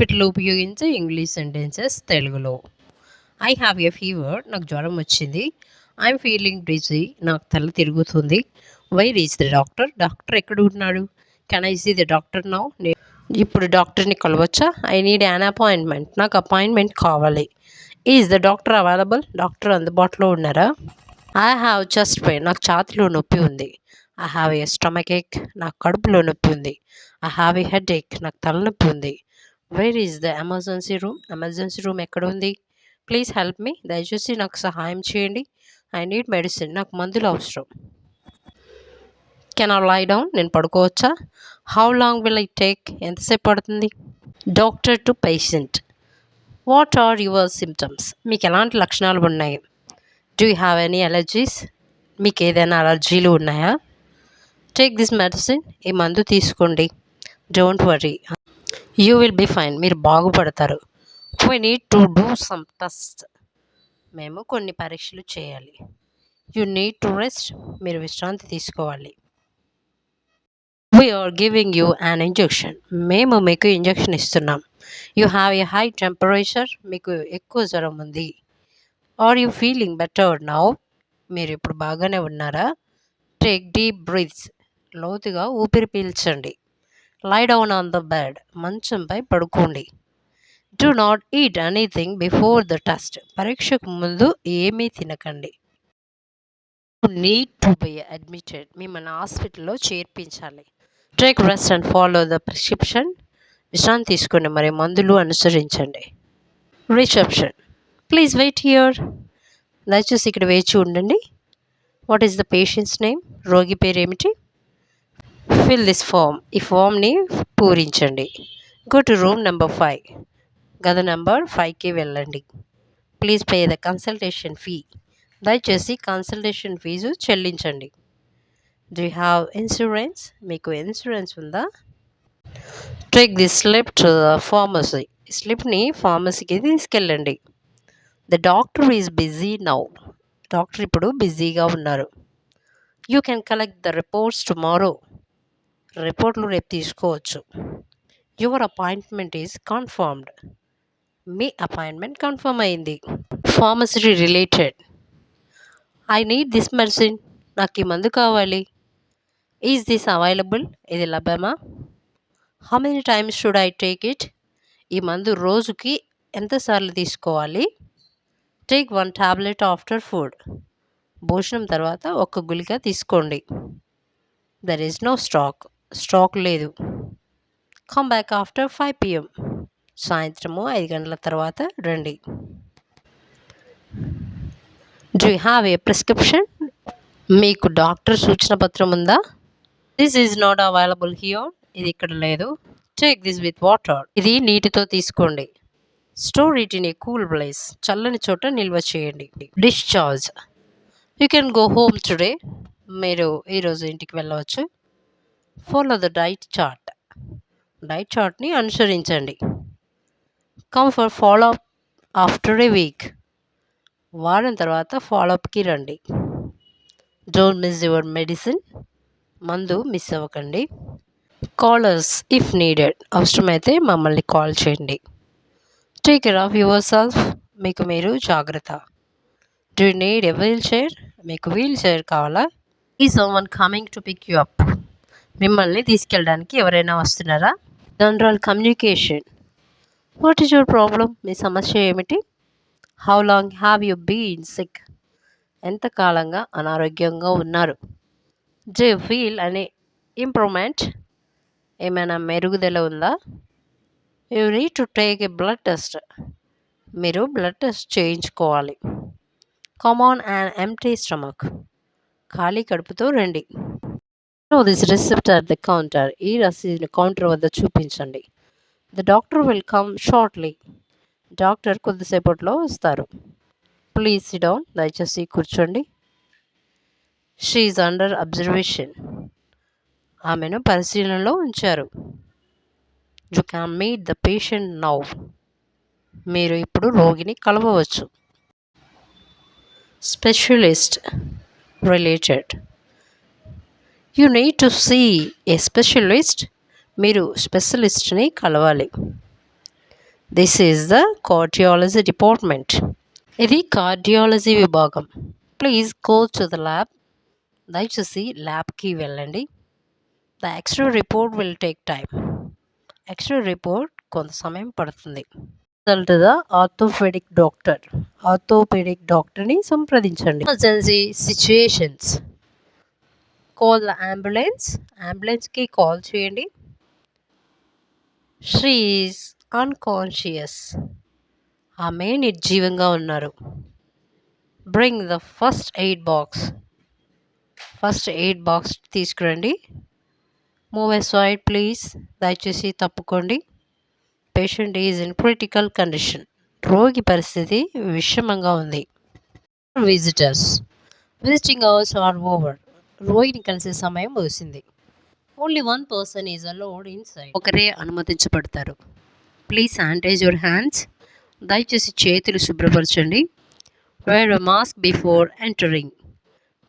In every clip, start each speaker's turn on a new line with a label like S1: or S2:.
S1: Hospital ఉపయోగించే English sentences తెలుగులో. I have a fever నాకు జ్వరం వచ్చింది. ఐఎమ్ ఫీలింగ్ డిజీ నాకు తల తిరుగుతుంది. Where is the doctor doctor ఎక్కడ ఉన్నాడు? Can I see the doctor now ఇప్పుడు డాక్టర్ని కలవచ్చా? ఐ నీడ్ యాన్ అపాయింట్మెంట్ నాకు అపాయింట్మెంట్ కావాలి. Is the doctor available doctor అందుబాటులో ఉన్నారా? ఐ హ్యావ్ చెస్ట్ పెయిన్ నాకు ఛాతిలో నొప్పి ఉంది. I have a stomach ache నాకు కడుపులో నొప్పి ఉంది. I have a headache నాకు తలనొప్పి ఉంది. Where is the emergency room emergency room ఎక్కడ ఉంది ప్లీజ్ హెల్ప్ మీ దయచేసి నాకు సహాయం చేయండి. ఐ నీడ్ మెడిసిన్ నాకు మందులు అవసరం. కెన్ ఆర్ లై డౌన్ నేను పడుకోవచ్చా? How long will I take ఎంతసేపు పడుతుంది? Doctor to patient what are your symptoms మీకు ఎలాంటి లక్షణాలు ఉన్నాయి? Do you have any allergies మీకు ఏదైనా అలర్జీలు ఉన్నాయా? టేక్ దిస్ మెడిసిన్ ఈ మందు తీసుకోండి. Don't worry you will be fine మీరు బాగుపడతారు. We need to do some test మేము కొన్ని పరీక్షలు చేయాలి. యూ నీడ్ టు రెస్ట్ మీరు విశ్రాంతి తీసుకోవాలి. We're giving you an injection మేము మీకు ఇంజెక్షన్ ఇస్తున్నాం. You have a high temperature మీకు ఎక్కువ జ్వరం ఉంది. Are you feeling better now మీరు ఇప్పుడు బాగానే ఉన్నారా? టేక్ డీప్ బ్రీత్స్ లోతుగా ఊపిరి పీల్చండి. Lie down on the bed మంచంపై పడుకోండి. Do not eat anything before the test పరీక్షకు ముందు ఏమీ తినకండి. నీడ్ టు బి అడ్మిటెడ్ మిమ్మల్ని హాస్పిటల్లో చేర్పించాలి. Take rest and follow the prescription విశ్రాంతి తీసుకుని మరి మందులు అనుసరించండి. రిసెప్షన్ ప్లీజ్ వెయిట్ హియర్ దయచేసి ఇక్కడ వేచి ఉండండి. What is the patient's name రోగి పేరు ఏమిటి ఫిల్ దిస్ ఫామ్ ఈ ఫామ్ని పూరించండి. Go to room number five గద నెంబర్ ఫైవ్కి వెళ్ళండి. Please pay the consultation fee దయచేసి కన్సల్టేషన్ ఫీజు చెల్లించండి. డూ హ్యావ్ ఇన్సూరెన్స్ మీకు ఇన్సూరెన్స్ ఉందా? Take the slip to the pharmacy స్లిప్ని ఫార్మసీకి తీసుకెళ్ళండి. The doctor is busy now doctor ఇప్పుడు బిజీగా ఉన్నారు. You can collect the reports tomorrow రిపోర్ట్లు రేపు తీసుకోవచ్చు. Your appointment is confirmed. Me appointment confirm అయింది. Pharmacy related. I need this medicine. నాకు ఈ మందు కావాలి. Is this available? ఇది లభ్యమా? How many times should I take it? ఈ మందు రోజుకి ఎంతసార్లు తీసుకోవాలి? Take one tablet after food. భోజనం తర్వాత ఒక గుళిక తీసుకోండి. There is no stock. Stock లేదు. Come back after five PM సాయంత్రము ఐదు గంటల తర్వాత రండి. డూ హ్యావ్ ఏ ప్రిస్క్రిప్షన్ మీకు డాక్టర్ సూచన పత్రం ఉందా? This is not available here ఇది ఇక్కడ లేదు. టేక్ దిస్ విత్ వాటర్ ఇది నీటితో తీసుకోండి. Store it in a cool place చల్లని చోట నిల్వ చేయండి. Discharge you can go home today మీరు ఈరోజు ఇంటికి వెళ్ళవచ్చు. Follow the diet chart diet చార్ట్ని అనుసరించండి. Come for follow up after a week వారం తర్వాత ఫాలోఅప్కి రండి. డోంట్ మిస్ యువర్ మెడిసిన్ మందు మిస్ అవ్వకండి. కాలర్స్ ఇఫ్ నీడెడ్ అవసరమైతే మమ్మల్ని కాల్ చేయండి. Take care of yourself మీకు మీరు జాగ్రత్త. Do need a wheel chair మీకు వీల్ చైర్ కావాలా? Is someone coming to pick you up మిమ్మల్ని తీసుకెళ్ళడానికి ఎవరైనా వస్తున్నారా? General communication what is your problem మీ సమస్య ఏమిటి? How long have you been sick ఎంతకాలంగా అనారోగ్యంగా ఉన్నారు? జే ఫీల్ అనే ఇంప్రూవ్మెంట్ ఏమైనా మెరుగుదల ఉందా? You need to take a blood test మీరు బ్లడ్ టెస్ట్ చేయించుకోవాలి. Come on and empty stomach ఖాళీ కడుపుతో రండి. No this receipt at the counter ఈ రసీదుని కౌంటర్ వద్ద చూపించండి. The doctor will come shortly doctor కొద్దిసేపట్లో వస్తారు. ప్లీజ్ సిడౌన్ దయచేసి కూర్చోండి. షీఈ్ అండర్ అబ్జర్వేషన్ ఆమెను పరిశీలనలో ఉంచారు. You can meet the patient now మీరు ఇప్పుడు రోగిని కలవవచ్చు. Specialist related you need to see a specialist మీరు స్పెషలిస్ట్ని కలవాలి. This is the cardiology department ఇది కార్డియాలజీ విభాగం. Please go to the lab దయచేసి ల్యాబ్కి వెళ్ళండి. The X-ray report will take time X-ray report కొంత సమయం పడుతుంది. Result the orthopaedic doctor orthopaedic డాక్టర్ని సంప్రదించండి. Emergency situations call the ambulance. అంబులెన్స్కి call చేయండి. She's unconscious. ఆమె నిర్జీవంగా ఉన్నారు. Bring the first aid box. First aid box తీసుకురండి. Move side please. దయచేసి తప్పుకోండి. Patient is in critical condition. రోగి పరిస్థితి విషమంగా ఉంది. Visitors visiting hours are over రోగిని కలిసే సమయం ముగిసింది. Only one person is allowed inside ఒకరే అనుమతించబడతారు. ప్లీజ్ శానిటైజ్ యువర్ హ్యాండ్స్ దయచేసి చేతులు శుభ్రపరచండి. వేర్ మాస్క్ బిఫోర్ ఎంటరింగ్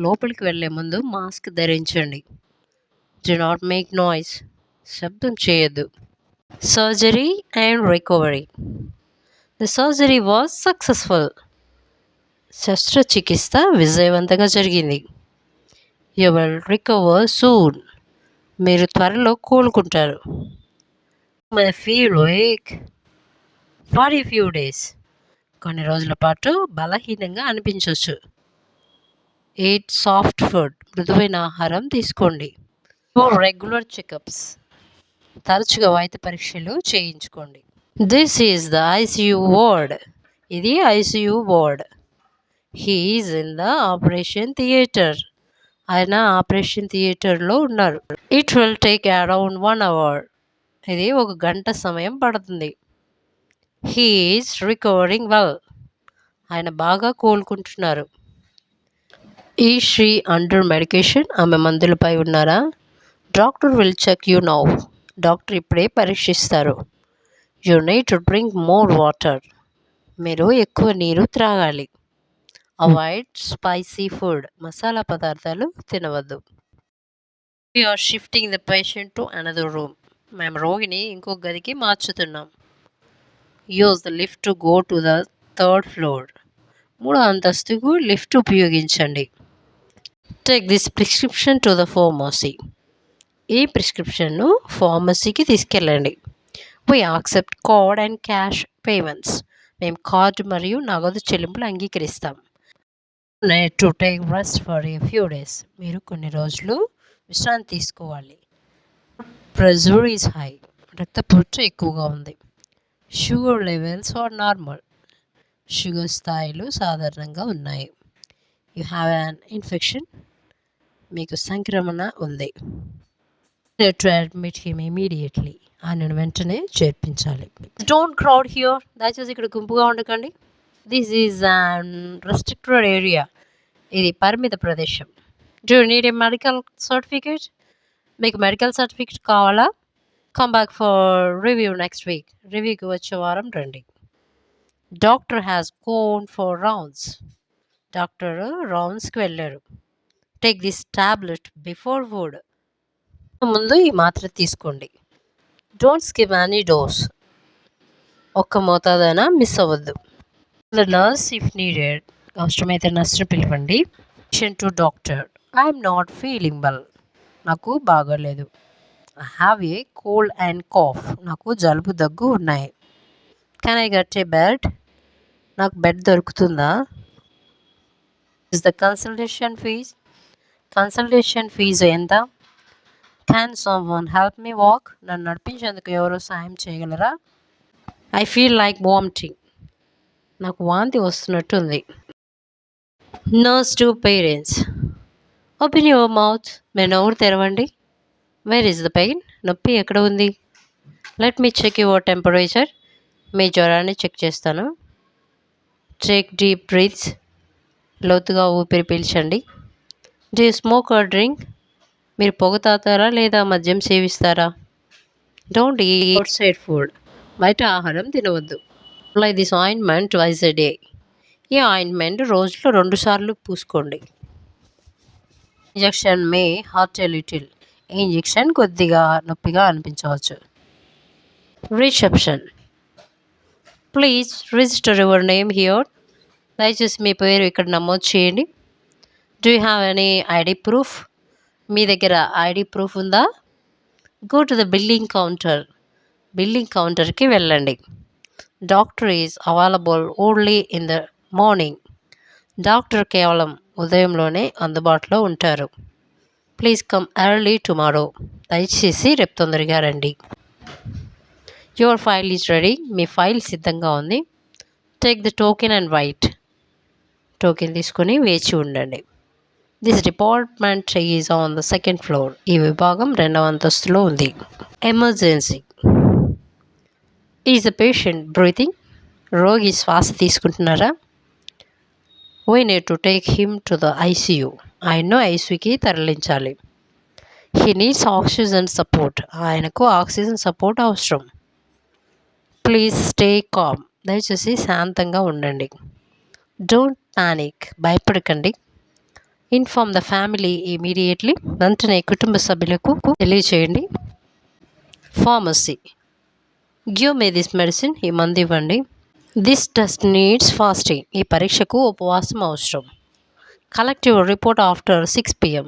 S1: లోపలికి వెళ్ళే ముందు మాస్క్ ధరించండి. డు నాట్ మేక్ నాయిస్ శబ్దం చేయొద్దు. Surgery and recovery the surgery was successful శస్త్రచికిత్స విజయవంతంగా జరిగింది. యు విల్ రికవర్ సూన్ మీరు త్వరలో కోలుకుంటారు. May feel weak for a few days కొన్ని రోజుల పాటు బలహీనంగా అనిపించవచ్చు ఎయిట్ సాఫ్ట్ ఫుడ్ మృదువైన ఆహారం తీసుకోండి. రెగ్యులర్ చెకప్స్ తరచుగా వైద్య పరీక్షలు చేయించుకోండి. This is the ICU ward ఇది ICU ward he's in the operation theatre ఆయన ఆపరేషన్ థియేటర్లో ఉన్నారు. It will take around one hour ఇది ఒక గంట సమయం పడుతుంది. హీఈస్ రికవరింగ్ వెల్ ఆయన బాగా కోలుకుంటున్నారు. ఈ శ్రీ అండర్ మెడికేషన్ ఆమె మందులపై ఉన్నారా? Doctor will check you now doctor ఇప్పుడే పరీక్షిస్తారు. You might drink more water మీరు ఎక్కువ నీరు త్రాగాలి. Avoid spicy food. మసాలా పదార్థాలు తినవద్దు. Are shifting the patient to another room మేము రోగిని ఇంకో గదికి మార్చుతున్నాం. Use the lift to go to the third floor మూడో అంతస్తుకు లిఫ్ట్ ఉపయోగించండి. Take this prescription to the pharmacy ఈ ప్రిస్క్రిప్షన్ను ఫార్మసీకి తీసుకెళ్ళండి. We accept card and cash payments మేము కార్డు మరియు నగదు చెల్లింపులు అంగీకరిస్తాం. To take rest for a few days. మీరు కొన్ని రోజులు విశ్రాంతి తీసుకోవాలి. Pressure is high. రక్తపోటు ఎక్కువగా ఉంది. Sugar levels are normal. Sugar స్థాయిలు సాధారణంగా ఉన్నాయి. You have an infection? మీకు సంక్రమణ ఉంది. To admit him immediately. ఆయనను వెంటనే చేర్పించాలి. Don't crowd here. దయచేసి ఇక్కడ గుంపుగా ఉండకండి. దిస్ ఈజ్ రెస్ట్రిక్టెడ్ ఏరియా ఇది పరిమిత ప్రదేశం. Do need a medical certificate మీకు మెడికల్ సర్టిఫికేట్ కావాలా? Come back for review next week రివ్యూకి వచ్చే వారం రండి. Doctor has gone for rounds doctor రౌండ్స్కి వెళ్ళారు. Take this tablet before food ముందు ఈ మాత్ర తీసుకోండి. డోంట్ స్కిప్ ఎనీ డోస్ ఒక్క మోతాదైనా మిస్ అవ్వద్దు. నర్స్ ఇఫ్ నీడెడ్ అవసరమైతే నర్స్ని పిలవండి. Patient to doctor I'm not feeling well నాకు బాగోలేదు. I have a cold and cough నాకు జలుబు దగ్గు ఉన్నాయి. Can I get a bed నాకు బెడ్ దొరుకుతుందా? Is the consultation fees consultation fees ఎంత? Can someone help me walk నన్ను నడిపించేందుకు ఎవరో సాయం చేయగలరా? ఐ ఫీల్ లైక్ వామిటింగ్ నాకు వాంతి వస్తున్నట్టుంది. Nurse to parents open your mouth మీ నోరు తెరవండి. వేర్ ఇస్ ద పెయిన్ నొప్పి ఎక్కడ ఉంది? Let me check your temperature మీ జ్వరాన్ని చెక్ చేస్తాను. చెక్ డీప్ బ్రీత్స్ లోతుగా ఊపిరి పీల్చండి. డీ స్మోక్ ఆర్ డ్రింక్ మీరు పొగ తాతారా లేదా మద్యం సేవిస్తారా? డోంట్ ఈట్ సైడ్ ఫుడ్ బయట ఆహారం తినవద్దు. Apply this ointment twice a day ఈ ఆయింట్మెంట్ రోజులో రెండు సార్లు పూసుకోండి. ఇంజెక్షన్ మే హార్ట్ లిటిల్ ఈ ఇంజెక్షన్ కొద్దిగా నొప్పిగా అనిపించవచ్చు. Reception please register your name here దయచేసి మీ పేరు ఇక్కడ నమోదు చేయండి. Do you have any ID proof మీ దగ్గర ఐడి ప్రూఫ్ ఉందా? Go to the billing counter billing కౌంటర్కి వెళ్ళండి. Doctor is available only in the morning doctor కేవలం ఉదయంలోనే అందుబాటులో ఉంటారు. ప్లీజ్ కమ్ ఎర్లీ టుమారో దయచేసి రేపు తొందరగా రండి. యువర్ ఫైల్ ఈజ్ రెడీ మీ ఫైల్ సిద్ధంగా ఉంది. Take the token and wait token తీసుకొని వేచి ఉండండి. This department is on the second floor ఈ విభాగం రెండవ అంతస్తులో ఉంది. Emergency is the patient breathing. రోగి శ్వాస తీసుకుంటున్నారా? We need to take him to the ICU ఆయన్ను ఐసీయూకి తరలించాలి. హీ నీడ్స్ ఆక్సిజన్ సపోర్ట్ ఆయనకు ఆక్సిజన్ సపోర్ట్ అవసరం. ప్లీజ్ స్టే కామ్ దయచేసి శాంతంగా ఉండండి. డోంట్ పానిక్ భయపడకండి. ఇన్ఫార్మ్ ద ఫ్యామిలీ ఇమీడియట్లీ వెంటనే కుటుంబ సభ్యులకు తెలియచేయండి. Pharmacy give me this medicine ఈ మందు ఇవ్వండి. దిస్ టెస్ట్ నీడ్స్ ఫాస్టింగ్ ఈ పరీక్షకు ఉపవాసం అవసరం. Collective report after six PM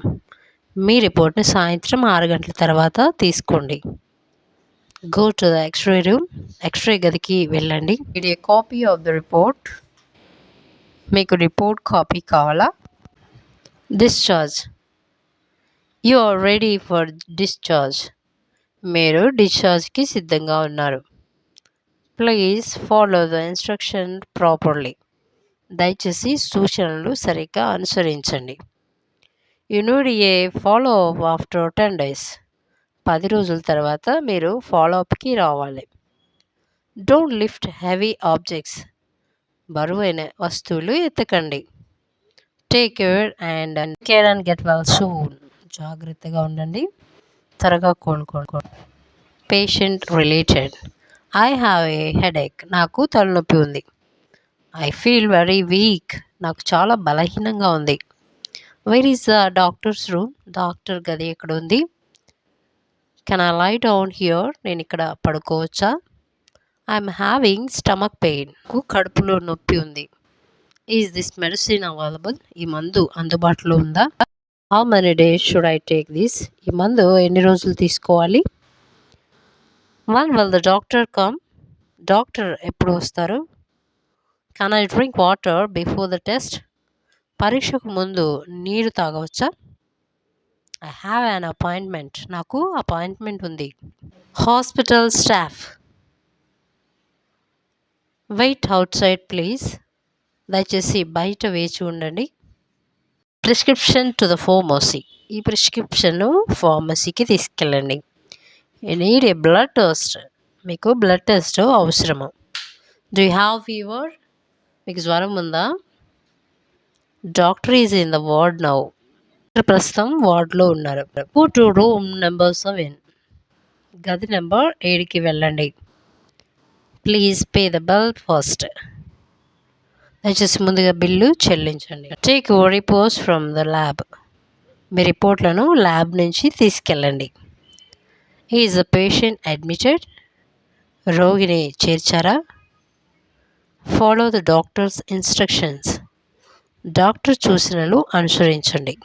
S1: మీ రిపోర్ట్ని సాయంత్రం ఆరు గంటల తర్వాత తీసుకోండి. Go to the x-ray room x-ray గదికి వెళ్ళండి. ఇది a copy of the report మీకు రిపోర్ట్ కాపీ కావాలా? Discharge you are ready for discharge మీరు డిశ్చార్జ్కి సిద్ధంగా ఉన్నారు. Please follow the instruction properly దయచేసి సూచనలు సరిగ్గా అనుసరించండి. You need a follow up after ten days పది రోజుల తర్వాత మీరు ఫాలో అప్కి రావాలి. డోంట్ లిఫ్ట్ హెవీ ఆబ్జెక్ట్స్ బరువైన వస్తువులు ఎత్తకండి take care and care and get well soon జాగ్రత్తగా ఉండండి. త్వరగా కోలుకోండి. Patient related I have a headache నాకు తలనొప్పి ఉంది. ఐ ఫీల్ వెరీ వీక్ నాకు చాలా బలహీనంగా ఉంది. Where is the doctor's room doctor గది ఎక్కడ ఉంది? Can I lie down here నేను ఇక్కడ పడుకోవచ్చా? ఐఎమ్ హ్యావింగ్ స్టమక్ పెయిన్ కడుపులో నొప్పి ఉంది. ఈజ్ దిస్ మెడిసిన్ అవైలబుల్ ఈ మందు అందుబాటులో ఉందా? How many days should I take this ఈ మందు ఎన్ని రోజులు తీసుకోవాలి? When will the doctor come doctor ఎప్పుడు వస్తారు? Can I drink water before the test పరీక్షకు ముందు నీరు తాగవచ్చా? ఐ హ్యావ్ అన్ అపాయింట్మెంట్ నాకు అపాయింట్మెంట్ ఉంది. Hospital staff wait outside please దయచేసి బయట వేచి ఉండండి. ప్రిస్క్రిప్షన్ టు ద ఫార్మసీ ఈ ప్రిస్క్రిప్షన్ ఫార్మసీకి తీసుకెళ్ళండి. నీడ్ ఏ బ్లడ్ టెస్ట్ మీకు బ్లడ్ టెస్ట్ అవసరము. డూ యూ హ్యావ్ ఫీవర్ మీకు జ్వరం ఉందా? Doctor is in the ward now ప్రస్తుతం వార్డ్లో ఉన్నారు. Go to room number seven గది నెంబర్ ఏడుకి వెళ్ళండి. Please pay the bill first దయచేసి ముందుగా బిల్లు చెల్లించండి. Take reports from the lab మీ రిపోర్ట్లను ల్యాబ్ నుంచి తీసుకెళ్ళండి. ఈజ్ ద పేషెంట్ అడ్మిటెడ్ రోగిని చేర్చారా? Follow the doctor's instructions doctor సూచనలు అనుసరించండి.